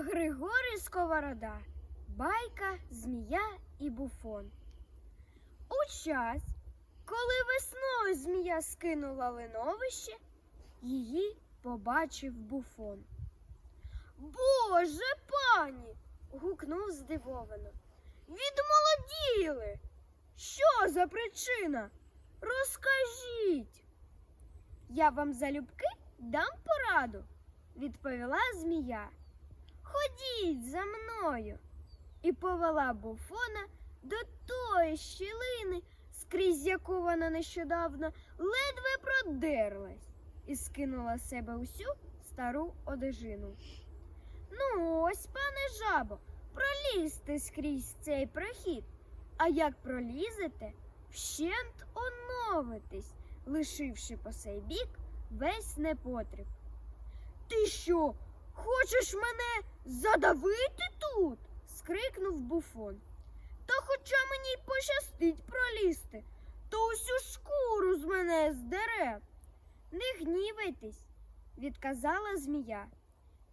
Григорій Сковорода, байка, змія і буфон. У час, коли весною змія скинула линовище, її побачив буфон. Боже пані. гукнув здивовано. Відмолоділи. Що за причина? Розкажіть. Я вам залюбки дам пораду, відповіла змія. Ходіть за мною. І повела буфона до тої щілини, скрізь яку вона нещодавно ледве продерлась, і скинула себе усю стару одежину. Ну, ось, пане жабо, пролізьте скрізь цей прохід. А як пролізете, вщент оновитесь, лишивши по сей бік весь непотріб. Ти що, хочеш мене задавити тут? скрикнув буфон. Та хоча мені й пощастить пролізти, то усю шкуру з мене здере. Не гнівайтесь, відказала змія.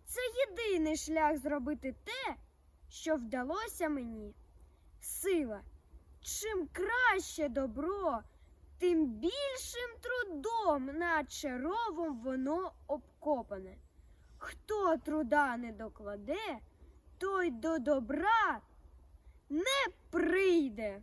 Це єдиний шлях зробити те, що вдалося мені. Сила. Чим краще добро, тим більшим трудом, наче ровом воно обкопане. Хто труда не докладе, той до добра не прийде.